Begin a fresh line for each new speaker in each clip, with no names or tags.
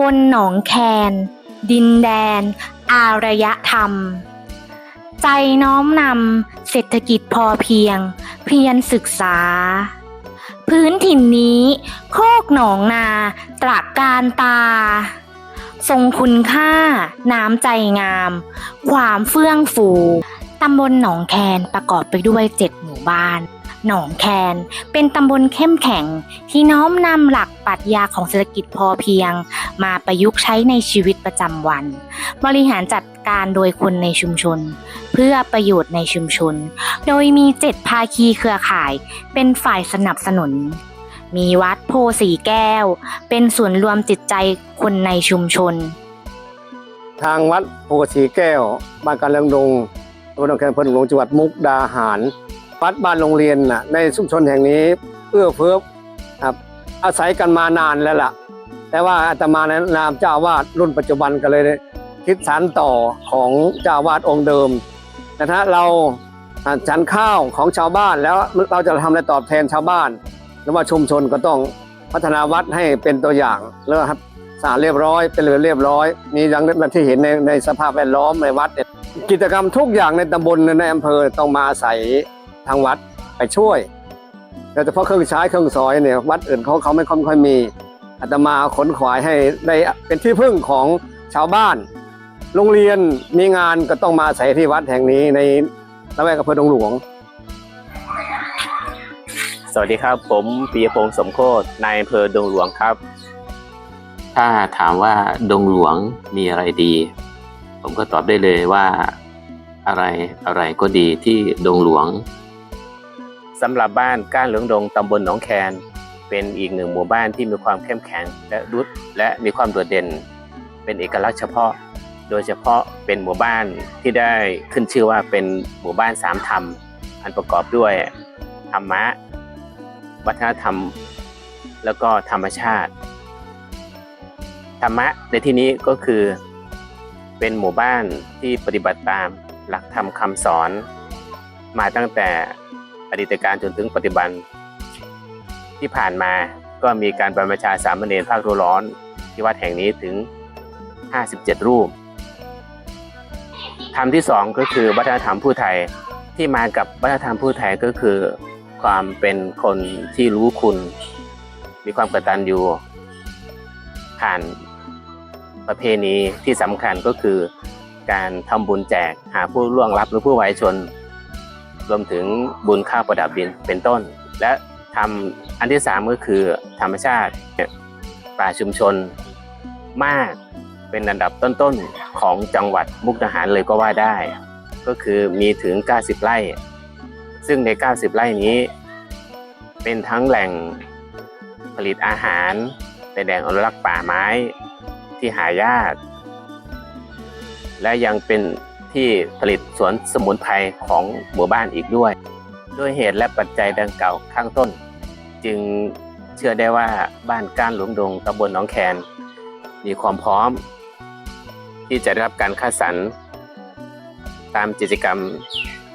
ำบลหนองแคน ดินแดน อารยธรรม ใจน้อมนำเศรษฐกิจพอเพียง เพียรศึกษา พื้นถิ่นนี้ โคกหนองนา ตระการตา ทรงคุณค่า น้ำใจงาม ความเฟื่องฟู ตำบลหนองแคนประกอบไปด้วยเจ็ดหมู่บ้าน หนองแคน เป็นตำบลเข้มแข็งที่น้อมนำหลักปรัชญาของเศรษฐกิจพอเพียง มาประยุกต์ใช้ในชีวิตประจำวัน บริหารจัดการโดยคนในชุมชน เพื่อประโยชน์ในชุมชน โดยมีเจ็ดภาคีเครือข่าย เป็นฝ่ายสนับสนุน มีวัดโพสีแก้ว เป็นส่วนรวมจิตใจคนในชุมชน
ทางวัดโพสีแก้วบ้านการเลืองดงตำบลหนองแคนอำเภอหนองหลวงจังหวัดมุกดาหาร วัดบ้านโรงเรียนน่ะในชุมชนแห่งนี้เอื้อเฟื้อครับอาศัยกันมานานแล้วล่ะ แต่ว่าอาตมาในนามเจ้าวาดรุ่นปัจจุบันก็เลยคิดสานต่อของเจ้าวาดองค์เดิมแต่ถ้าเราฉันข้าวของชาวบ้านแล้วเราจะทำอะไรตอบแทนชาวบ้านหรือว่าชุมชนก็ต้องพัฒนาวัดให้เป็นตัวอย่างแล้วครับสะอาดเรียบร้อยเป็นเรือเรียบร้อย มีดังนั้นที่เห็นในในสภาพแวดล้อมในวัด กิจกรรมทุกอย่างในตำบลในอำเภอต้องมาอาศัย ทางวัดไปช่วยโดยเฉพาะเครื่องใช้เครื่องสอยเนี่ยวัดอื่นเขาเขาไม่ค่อยมีอาตมาขนขวายให้ได้เป็นที่พึ่งของชาวบ้าน โรงเรียนมีงานก็ต้องมาอาศัยที่วัดแห่งนี้ในละแวกอำเภอดงหลวง
สวัสดีครับ ผมปียพงศ์สมโคตนายอำเภอดงหลวงครับ
ถ้าถามว่าดงหลวงมีอะไรดี ผมก็ตอบได้เลยว่าอะไรอะไรก็ดีที่ดงหลวง
สำหรับบ้านก้านเหลืองดงตำบลหนองแคนเป็นอีกหนึ่งหมู่บ้านที่มีความเข้มแข็งและรุดและมีความโดดเด่น เป็นเอกลักษณ์เฉพาะ โดยเฉพาะเป็นหมู่บ้านที่ได้ขึ้นชื่อว่าเป็นหมู่บ้านสามธรรม อันประกอบด้วยธรรมะ วัฒนธรรม แล้วก็ธรรมชาติ ธรรมะในที่นี้ก็คือ เป็นหมู่บ้านที่ปฏิบัติตามหลักธรรมคำสอน มาตั้งแต่ อดีตการจนถึงปัจจุบัน ที่ผ่านมาก็มีการบรรพชาสามเณรภาคฤดูร้อน ที่วัดแห่งนี้ถึง 57 รูปธรรมที่สองก็คือวัฒนธรรมผู้ไทยที่มากับวัฒนธรรมผู้ไทยก็คือ ความเป็นคนที่รู้คุณ มีความกตัญญูผ่านประเพณีที่สำคัญก็คือ การทำบุญแจกหาผู้ล่วงลับหรือผู้ไว้ชน รวมถึงบุญข้าวประดับดินเป็นต้น และทำอันที่สามก็คือธรรมชาติป่าชุมชนมากเป็นอันดับต้นๆของจังหวัดมุกดาหารเลยก็ว่าได้ ก็คือมีถึง 90 ไร่ ซึ่งใน 90 ไร่นี้ เป็นทั้งแหล่งผลิตอาหารเป็นแหล่งอนุรักษ์ป่าไม้ที่หายาก และยังเป็น ที่ผลิตสวนสมุนไพรของหมู่บ้านอีกด้วย ด้วยเหตุและปัจจัยดังกล่าวข้างต้น จึงเชื่อได้ว่าบ้านก้านหลวงดงตำบลหนองแคน มีความพร้อม ที่จะได้รับการคัดสรรตามกิจกรรม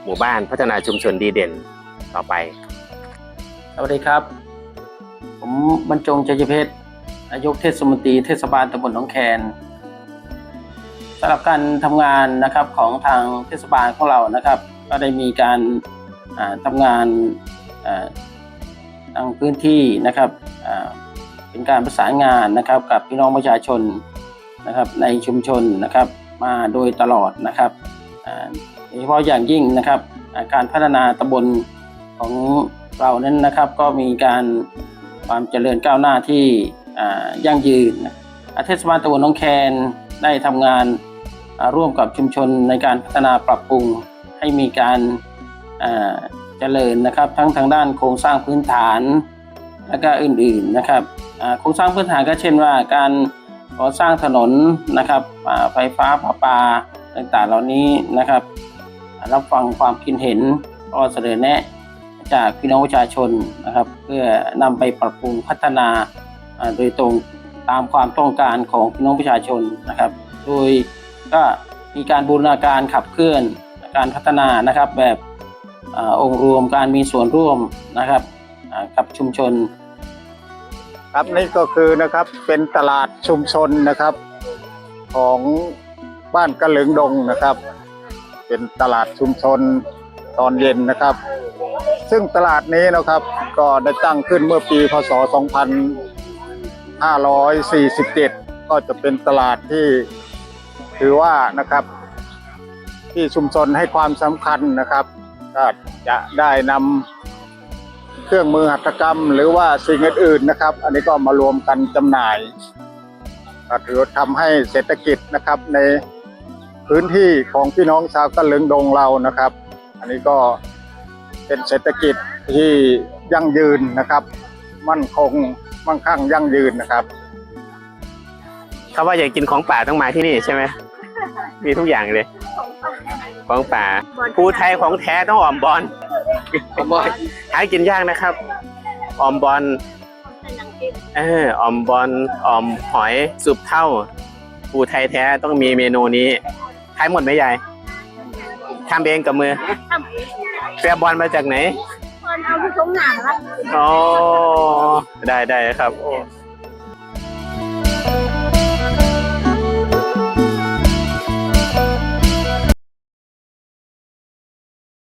หมู่บ้านพัฒนาชุมชนดีเด่นต่อไป
สวัสดีครับ ผมบรรจงใจเพชรนายกเทศมนตรีเทศบาลตำบลหนองแคนำหรับการทำงานนะครับของทางเทศบาลของเรานะครับ ก็ได้มีการอ่าทำงานทางพื้นที่นะครับเป็นการประสานงานนะครับกับพี่น้องประชาชนนะครับในชุมชนนะครับมาโดยตลอดนะครับโดยเฉพาะอย่างยิ่งนะครับการพัฒนาตำบลของเรานั้นนะครับก็มีการความเจริญก้าวหน้าที่ยั่งยืนเทศบาลตำบลหนองแคนได้ทำงาน ร่วมกับชุมชนในการพัฒนาปรับปรุงให้มีการเจริญนะครับ ทั้งทางด้านโครงสร้างพื้นฐานและก็อื่นๆนะครับโครงสร้างพื้นฐานก็เช่นว่าการก่อสร้างถนนนะครับไฟฟ้าประปาต่างๆ เหล่านี้นะครับ รับฟังความคิดเห็นก็เสนอแนะจากพี่น้องประชาชนนะครับ เพื่อนำไปปรับปรุงพัฒนาโดยตรงตามความต้องการของพี่น้องประชาชนนะครับ โดย ก็มีการบูรณาการขับเคลื่อนการพัฒนานะครับ แบบอองค์รวมการมีส่วนร่วมนะครับกับชุมชน
ครับนี่ก็คือนะครับเป็นตลาดชุมชนนะครับ ของบ้านกระเหลึงดงนะครับ เป็นตลาดชุมชนตอนเย็นนะครับ ซึ่งตลาดนี้นะครับก็ได้ตั้งขึ้นเมื่อปีพศ 2547 ก็จะเป็นตลาดที่ ถือว่านะครับ ที่ชุมชนให้ความสำคัญนะครับก็จะได้นำเครื่องมือหัตถกรรม หรือว่าสิ่งอื่นๆนะครับ อันนี้ก็มารวมกันจำหน่ายก็ถือว่าทำให้เศรษฐกิจนะครับในพื้นที่ของพี่น้องชาวกะเลึงดงเรานะครับ อันนี้ก็เป็นเศรษฐกิจที่ยั่งยืนนะครับ มั่นคงมั่งคั่งยั่งยืนนะครับ
เขาว่าอยากกินของป่าต้องมาที่นี่ใช่ไหม มีทุกอย่างเลย ของป่าภูไทยของแท้ต้องอ่อมบอลอ่อมบอลหากินยากนะครับอ่อมบอลเอออ่อมบอลอ่อมหอยสุปเท่าภูไทยแท้ต้องมีเมนูนี้ขายหมดไหมยายทำเองกับมือแปรบอลมาจากไหน
คนเอาผู้ชมหนาครับ
อ๋อได้ได้ครับโอ้